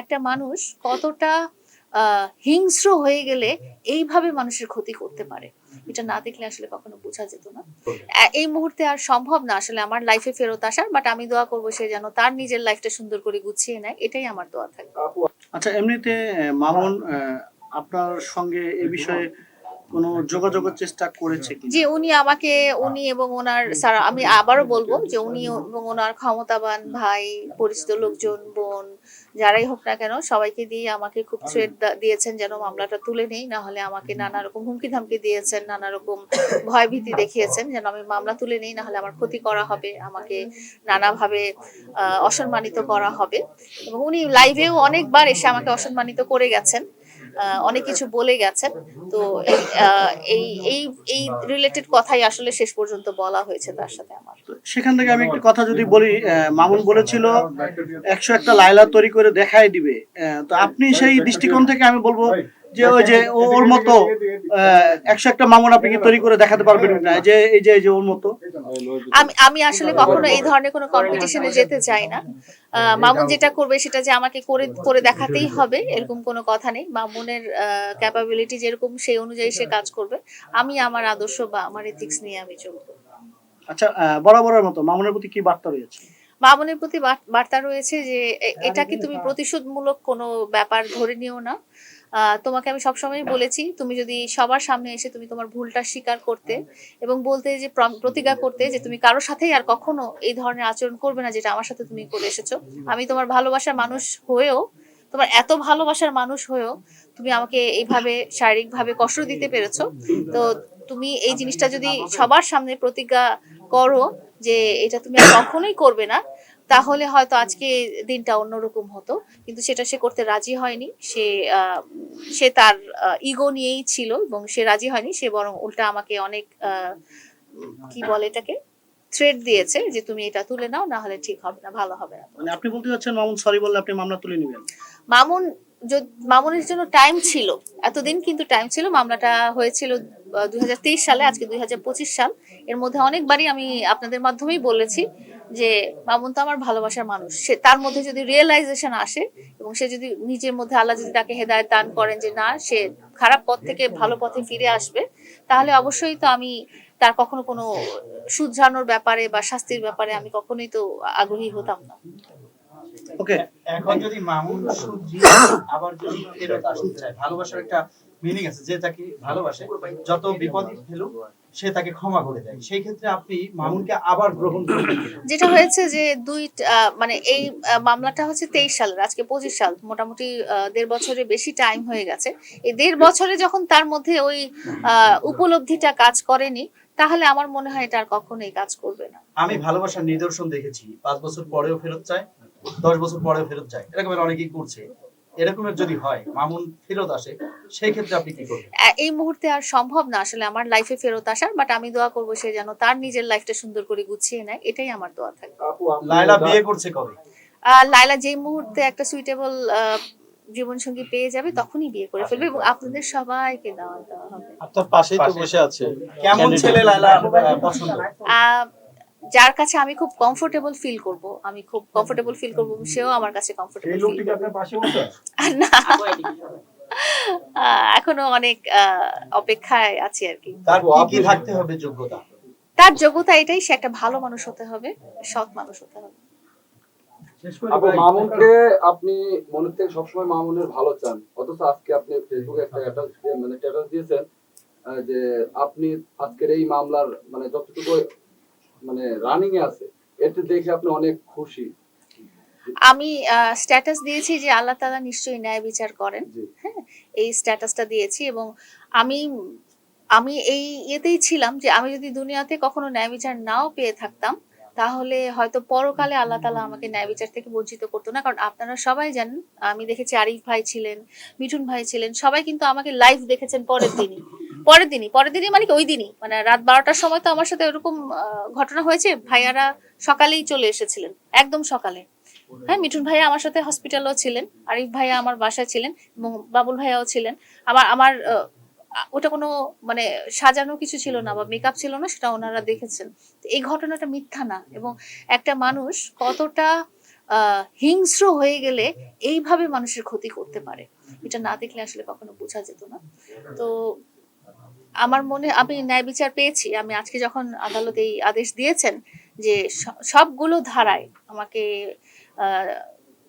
একটা মানুষ কতটা হিংস্র হয়ে গেলে এইভাবে মানুষের ক্ষতি করতে পারে। এটা না দেখলে আসলে কখনো বোঝা যেত না। এই মুহূর্তে আর সম্ভব না আসলে আমার লাইফে ফেরত আসার বাট আমি দোয়া করব সে যেন তার নিজের লাইফটা সুন্দর করে গুছিয়ে নেয়, এটাই আমার দোয়া থাকবে। আচ্ছা এমনিতে মামুন আপনার সঙ্গে এ বিষয়ে কোনো যোগাযোগের চেষ্টা করেছে কি যে উনি আমাকে উনি এবং ওনার স্যার আমি আবারও বলব যে উনি এবং ওনার ক্ষমতাবান ভাই পরিচিত লোকজন বোন যারাই হোক না কেন সবাইকে দিয়ে আমাকে খুব থ্রেট দিয়েছেন যেন মামলাটা তুলে নেই না হলে আমাকে নানা রকম হুমকি ধামকি দিয়েছেন নানা রকম ভয় ভীতি দেখিয়েছেন যেন আমি মামলা তুলে নেই না হলে আমার ক্ষতি করা হবে আমাকে নানাভাবে আহ, অসম্মানিত করা হবে। এবং উনি লাইভেও অনেকবার এসে আমাকে অসম্মানিত করে গেছেন। অনেক কিছু বলে গেছেন। তো এই এই এই রিলেটেড কথাই আসলে শেষ পর্যন্ত বলা হয়েছে তার সাথে আমার। সেখান থেকে আমি একটু কথা যদি বলি মামুন বলেছিল, একশো একটা লাইলা তৈরি করে দেখাই দিবে। তো আপনি সেই দৃষ্টিকোণ থেকে আমি বলব যে ওই যে ওর মতো একশো একটা মামুন আপনি কি তৈরি করে দেখাতে পারবেন না যে, এই যে ওর মতো। আমি আমি আসলে কখনো এই ধরনের কোনো কম্পিটিশনে যেতে চাই না। আহ, মামুন যেটা করবে সেটা যে আমাকে করে করে দেখাতেই হবে এরকম কোনো কথা নেই। মামুনের ক্যাপাবিলিটি যেরকম সেই অনুযায়ী সে কাজ করবে। আমি আমার আদর্শ বা আমার এথিক্স নিয়ে আমি চলবো। আচ্ছা আহ, বরাবরের মতো মামুনের প্রতি কি বার্তা রয়েছে? মামুনের প্রতি বার্তা রয়েছে যে এ- এটা কি তুমি প্রতিশোধমূলক কোনো ব্যাপার ধরে নিও না। আহ, তোমাকে আমি সবসময় বলেছি, তুমি যদি সবার সামনে এসে তুমি তোমার ভুলটা স্বীকার করতে এবং বলতে যে প্রতিজ্ঞা করতে যে তুমি কারোর সাথেই আর কখনো এই ধরনের আচরণ করবে না যেটা আমার সাথে তুমি করে এসেছ। আমি তোমার ভালোবাসার মানুষ হয়েও, তোমার এত ভালোবাসার মানুষ হয়েও তুমি আমাকে এইভাবে শারীরিকভাবে কষ্ট দিতে পেরেছ। তো তুমি এই জিনিসটা যদি সবার সামনে প্রতিজ্ঞা করো যে এটা তুমি আর কখনোই করবে না তাহলে হয়তো আজকে দিনটা অন্যরকম হতো। কিন্তু সেটা সে করতে রাজি হয়নি। সে সে তার ইগো নিয়েই ছিল এবং সে রাজি হয়নি। সে বরং উল্টা আমাকে অনেক কি বলে এটাকে? থ্রেড দিয়েছে যে তুমি এটা তুলে নাও না হলে ঠিক হবে না ভালো হবে না। মানে আপনি বলতে চাচ্ছেন মামুন সরি বললে আপনি মামলা তুলে নেবেন। মামুন মামুনের জন্য টাইম ছিল। এতদিন কিন্তু টাইম ছিল। মামলাটা হয়েছিল দুই হাজার তেইশ সালে আজকে দুই হাজার পঁচিশ সাল। এর মধ্যে অনেকবারই আমি আপনাদের মাধ্যমেই বলেছি যে মামুন তো আমার ভালোবাসার মানুষ। সে তার মধ্যে যদি রিয়েলাইজেশন আসে এবং সে যদি নিজের মধ্যে আল্লাহ যদি তাকে হেদায়ত দান করেন যে না, সে খারাপ পথ থেকে ভালো পথে ফিরে আসবে, তাহলে অবশ্যই তো আমি তার কখনো কোনো শুধরানোর ব্যাপারে বা শাস্তির ব্যাপারে আমি কখনোই তো আগ্রহী হতাম না। ওকে এখন যদি মামুন সুজি আবার যদি ফেরত আসতে চায় ভালোবাসার একটা মিনিং আছে যে তাকে ভালোবাসে যত বিপদই ফেলুক সে তাকে ক্ষমা করে দেয়। সেই ক্ষেত্রে আপনি মামুনকে আবার গ্রহণ করবেন যেটা হয়েছে যে দুই মানে এই মামলাটা হচ্ছে তেইশ সালের আজকে পঁচিশ সাল মোটামুটি দেড় বছরের বেশি টাইম হয়ে গেছে। এই দেড় বছরে যখন তার মধ্যে ওই আহ, উপলব্ধিটা কাজ করেনি তাহলে আমার মনে হয় এটা আর কখনোই কাজ করবে না। আমি ভালোবাসার নিদর্শন দেখেছি। পাঁচ বছর পরেও ফেরত চায় দশ বছর পরেও ফেরত চায় এরকমের অনেকেই করছে। এরকমের যদি হয় মামুন ফেরত আসে সেই ক্ষেত্রে আপনি কি করবেন? এই মুহূর্তে আর সম্ভব না। আসলে আমার লাইফে ফেরত আসার বাট আমি দোয়া করব সে যেন তার নিজের লাইফটা সুন্দর করে গুছিয়ে নেয়। এটাই আমার দোয়া থাকবে। লায়লা বিয়ে করছে কবে? লাইলা যেই মুহূর্তে একটা সুইটেবল জীবন সঙ্গী পেয়ে যাবে তখনই বিয়ে করে ফেলবে এবং আপনাদের সবাইকে দাওয়াত দেওয়া হবে। আপনার পাশেই তো বসে আছে। কেমন ছেলে আহ, পছন্দ? আহ, যার কাছে আমি খুব কমফোর্টেবল ফিল করব আমি খুব কমফোর্টেবল ফিল করব সেও আমার কাছে কমফোর্টেবল ফিল করবে। না। আহ, এখনও অনেক আহ, অপেক্ষায় আছি আর কি। তার কি কি থাকতে হবে যোগ্যতা? তার যোগ্যতা এটাই সে একটা ভালো মানুষ হতে হবে সৎ মানুষ হতে হবে। আপু মামুনকে আপনি মনের থেকে সবসময় মামুনের ভালো চান। অথচ আজকে আপনি ফেসবুকে একটা স্ট্যাটাস মানে স্ট্যাটাস দিয়েছেন আহ, যে আপনি আজকের এই মামলার মানে যতটুকু মানে রানিং এ আছে এতে দেখে আপনি অনেক খুশি। আমি স্ট্যাটাস দিয়েছি যে আল্লাহ তাআলা নিশ্চয়ই ন্যায় বিচার করেন। হ্যাঁ এই স্ট্যাটাসটা দিয়েছি এবং আমি আমি এই ইয়েতেই ছিলাম যে আমি যদি দুনিয়াতে কখনো ন্যায় বিচার নাও পেয়ে থাকতাম তাহলে হয়তো পরকালে আল্লাহ তালা আমাকে ন্যায় বিচার থেকে বঞ্চিত করতো না। কারণ আপনারা সবাই জানেন আমি দেখেছি আরিফ ভাই ছিলেন মিঠুন ভাই ছিলেন সবাই কিন্তু আমাকে লাইভ দেখেছেন পরের দিনই। পরের দিনই পরের দিনই মানে ওই দিনই মানে রাত বারোটার সময় তো আমার সাথে ওরকম ঘটনা হয়েছে, ভাইয়ারা সকালেই চলে এসেছিলেন, একদম সকালে। হ্যাঁ মিঠুন ভাইয়া আমার সাথে হসপিটালও ছিলেন, আরিফ ভাইয়া আমার বাসায় ছিলেন, এবং বাবুল ভাইয়াও ছিলেন। আমার আমার ওটা কোনো মানে সাজানো কিছু ছিল না বা মেকআপ ছিল না, সেটা ওনারা দেখেছেন। তো এই ঘটনাটা মিথ্যা না, এবং একটা মানুষ কতটা হিংস্র হয়ে গেলে এইভাবে মানুষের ক্ষতি করতে পারে, এটা না দেখলে আসলে কখনো বোঝা যেত না। তো আমার মনে, আমি ন্যায় বিচার পেয়েছি। আমি আজকে যখন আদালত এই আদেশ দিয়েছেন যে সবগুলো ধারায় আমাকে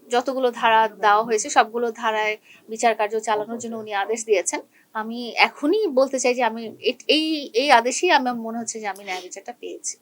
যতগুলো ধারা দেওয়া হয়েছে, সবগুলো ধারায় বিচার কার্য চালানোর জন্য উনি আদেশ দিয়েছেন, আমি এখনই বলতে চাই যে আমি এই এই আদেশেই আমার মনে হচ্ছে যে আমি ন্যায় বিচারটা পেয়েছি।